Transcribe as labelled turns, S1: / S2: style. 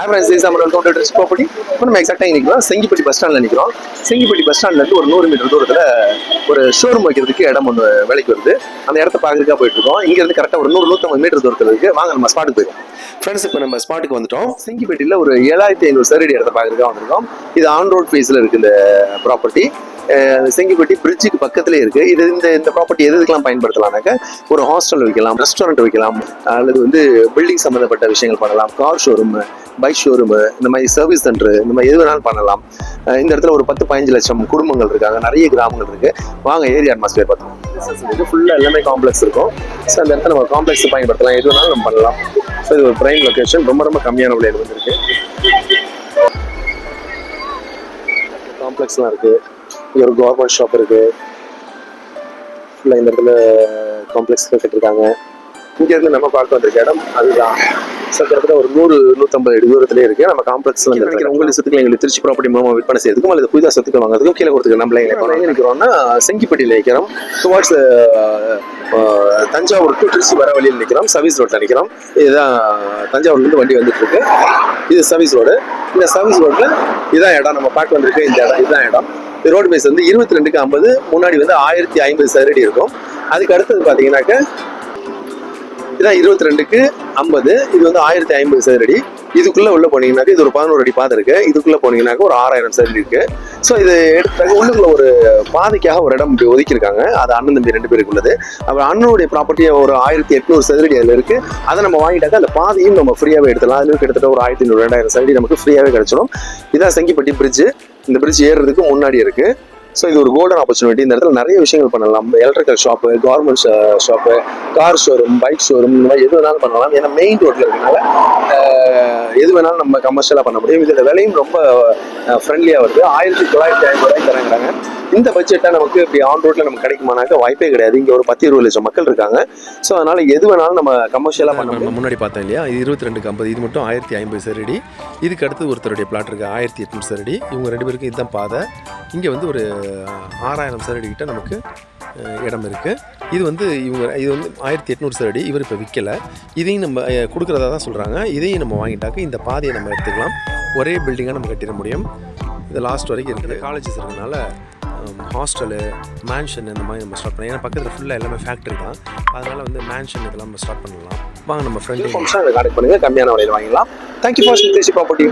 S1: அப்புறம் நம்ம welcome dress property இப்போ நம்ம எக்ஸாக்டாக நிற்கிறோம் செங்கிப்பட்டி பஸ் ஸ்டாண்டில் நிற்கிறோம் செங்கிப்பட்டி பஸ் ஸ்டாண்ட்லேருந்து ஒரு நூறு மீட்டர் தூரத்தில் ஒரு ஷோரூம் வைக்கிறதுக்கு இடம் ஒன்று வேலைக்கு வருது. அந்த இடத்த பார்க்குறதுக்காக போயிட்டு இருக்கோம். இங்கேருந்து கரெக்டாக ஒரு நூறு நூற்றம்பது மீட்டர் தூரத்தில் இருக்குது வாங்க நம்ம ஸ்பாட்டுக்கு போயிடும் ஃப்ரெண்ட்ஸ் இப்போ நம்ம ஸ்பாட்டுக்கு வந்துட்டோம். செங்கிப்பட்டியில் ஒரு ஏழாயிரத்தி ஐநூறு சரடி இடத்த பார்க்குறதுக்காக வந்திருக்கோம். இது ஆன் ரோட் ஃபேஸில் இருக்குது இந்த ப்ராப்பர்ட்டி செங்கிப்பட்டி பிரிட்ஜுக்கு பக்கத்துலேயே இருக்குது இது இந்த இந்த ப்ராப்பர்ட்டி எது எதுக்கெல்லாம் பயன்படுத்தலாம்னாக்க ஒரு ஹாஸ்டல் வைக்கலாம் ரெஸ்டாரண்ட் வைக்கலாம் அல்லது வந்து பில்டிங் சம்மந்தப்பட்ட விஷயங்கள் பண்ணலாம். கார் ஷோரூம் பைக் ஷோரூமு இந்த மாதிரி சர்வீஸ் சென்டர் இந்த மாதிரி எது வேணாலும் பண்ணலாம். இந்த இடத்துல ஒரு பத்து பதினஞ்சு லட்சம் குடும்பங்கள் இருக்காங்க. நிறைய கிராமங்கள் இருக்கு. வாங்க ஏரியா அட்மாஸ்பியர் பார்த்தோம் இது ஃபுல்லாக எல்லாமே காம்ப்ளெக்ஸ் இருக்கும். ஸோ அந்த இடத்துல நம்ம காம்ப்ளெக்ஸ் பயன்படுத்தலாம். எது வேணாலும் நம்ம பண்ணலாம். ஸோ இது ஒரு பிரைம் லொக்கேஷன் ரொம்ப ரொம்ப கம்மியான விலையில் வந்துருக்கு. காம்ப்ளெக்ஸ்லாம் இருக்கு. இங்கே ஒரு கவர்மெண்ட் ஷாப் இருக்கு. ஃபுல்லாக இந்த இடத்துல காம்ப்ளெக்ஸ் கட்டிருக்காங்க. இங்கேருந்து நம்ம பார்க்க வந்திருக்க இடம் அதுதான். கிட்டத்தட்ட ஒரு நூறு நூற்றம்பது அடி தூரத்திலே இருக்கு. நம்ம காம்ப்ளெக்ஸ்ல நினைக்கிற உங்களுக்கு சொத்துக்களை எங்களுக்கு திருச்சி ப்ராப்பர்ட்டி மூலமா விற்பனை செய்யறதுக்கும் அல்லது புதிதாக சொத்துக்கள் வாங்குறதுக்கும் கீழே கொடுத்துக்க நம்மள எங்க நிற்கிறோம்னா செங்கிப்பட்டியில் நிற்கிறோம் டுவார்ட்ஸ் தஞ்சாவூர் டு திருச்சி வர வழியில் நிற்கிறோம் சர்வீஸ் ரோட்ல நிற்கிறோம் இதுதான் தஞ்சாவூர்லேருந்து வண்டி வந்துட்டு இருக்கு இது சர்வீஸ் ரோடு இந்த சர்வீஸ் ரோட்ல இதான் இடம். நம்ம பார்க்க வந்திருக்க இந்த இடம். இதுதான் இடம். ரோடு பேஸ் வந்து இருபத்தி ரெண்டுக்கு ஐம்பது. முன்னாடி வந்து ஆயிரத்தி ஐம்பது சதுரடி இருக்கும். அதுக்கு அடுத்தது பார்த்தீங்கன்னாக்க இதான் இருபத்தி ரெண்டுக்கு ஐம்பது இது வந்து ஆயிரத்தி ஐம்பது சதுரடி. இதுக்குள்ள உள்ள போனீங்கன்னாக்க இது ஒரு பதினோரு அடி பாதை இருக்கு. இதுக்குள்ள போனீங்கன்னாக்க ஒரு ஆறாயிரம் சதுரடி இருக்கு. ஸோ இது எடுத்தாக்க உள்ளுக்குள்ள ஒரு பாதைக்காக ஒரு இடம் இப்படி ஒதுக்கியிருக்காங்க. அது அண்ணன் தம்பி ரெண்டு பேருக்கு உள்ளது. அப்புறம் அண்ணனுடைய ப்ராப்பர்ட்டி ஒரு ஆயிரத்தி எட்நூறு சதுரடி அதில் இருக்கு. அதை நம்ம வாங்கிட்டாக்க அந்த பாதையும் நம்ம ஃப்ரீயாகவே எடுத்துலாம் அதுல கிட்டத்தட்ட ஒரு ஆயிரத்தி நூறு ரெண்டாயிரம் சதுரடி நமக்கு ஃப்ரீயாகவே கிடைச்சிடும். இதான் செங்கிப்பட்டி பிரிட்ஜு இந்த பிரிட்ஜ் ஏறுறதுக்கு முன்னாடி இருக்கு. ஸோ இது ஒரு கோல்டன் ஆப்பர்ச்சுனிட்டி இந்த இடத்துல நிறைய விஷயங்கள் பண்ணலாம். Electrical shop government shop car showroom bike showroom இந்த மாதிரி எது வேணாலும் பண்ணலாம். ஏன்னா மெயின் ரோட்டில் இருக்கனால எது வேணாலும் நம்ம கமர்ஷியலாக பண்ண முடியும். இதில் விலையும் ரொம்ப ஃப்ரெண்ட்லியாக வருது. ஆயிரத்தி தொள்ளாயிரத்தி ஐம்பது ரூபாய்க்கு தராங்கிறாங்க இந்த பட்ஜெட்டை நமக்கு இப்படி ஆன் ரோட்ல நமக்கு கிடைக்குமானாக்க வாய்ப்பே கிடையாது. இங்கே ஒரு பத்து இருபது லட்சம் மக்கள் இருக்காங்க. ஸோ அதனால எது வேணாலும் நம்ம கமர்ஷியலாக பண்ண முடியும்.
S2: நம்ம முன்னாடி பார்த்தோம் இல்லையா? இது இருபத்தி ரெண்டுக்கு ஐம்பது இது மட்டும் ஆயிரத்தி ஐம்பது சதுரடி இதுக்கு அடுத்து ஒருத்தருடைய பிளாட் இருக்கு ஆயிரத்தி எட்நூறு சதுரடி இவங்க ரெண்டு பேருக்கு இதுதான் பாதை. இங்கே வந்து ஒரு ஆறாயிரம் சதுரடி கிட்ட நமக்கு இடம் இருக்கு. இது வந்து இவங்க இது வந்து ஆயிரத்தி எட்நூறு சதுரடி இவர் இப்போ விற்கல இதையும் நம்ம கொடுக்கறதா தான் சொல்கிறாங்க இதையும் நம்ம வாங்கிட்டாக்க இந்த பாதையை நம்ம எடுத்துக்கலாம். ஒரே பில்டிங்காக நம்ம கட்டிட முடியும். இது லாஸ்ட் வரைக்கும் இருக்குது காலேஜஸ் இருக்கனால ஹாஸ்டலு மேன்ஷன் இந்த மாதிரி நம்ம ஸ்டார்ட் பண்ணலாம். ஏன்னா பக்கத்தில் ஃபுல்லாக எல்லாமே ஃபேக்ட்ரி தான். அதனால் வந்து மேன்ஷன் இதெல்லாம் நம்ம ஸ்டார்ட் பண்ணலாம். வாங்க நம்ம ஃப்ரெண்டு
S1: ஃபங்க்ஷன் கான்டெக்ட் பண்ணுங்க. கம்மியான விலையில் வாங்கிடலாம். Thank you for property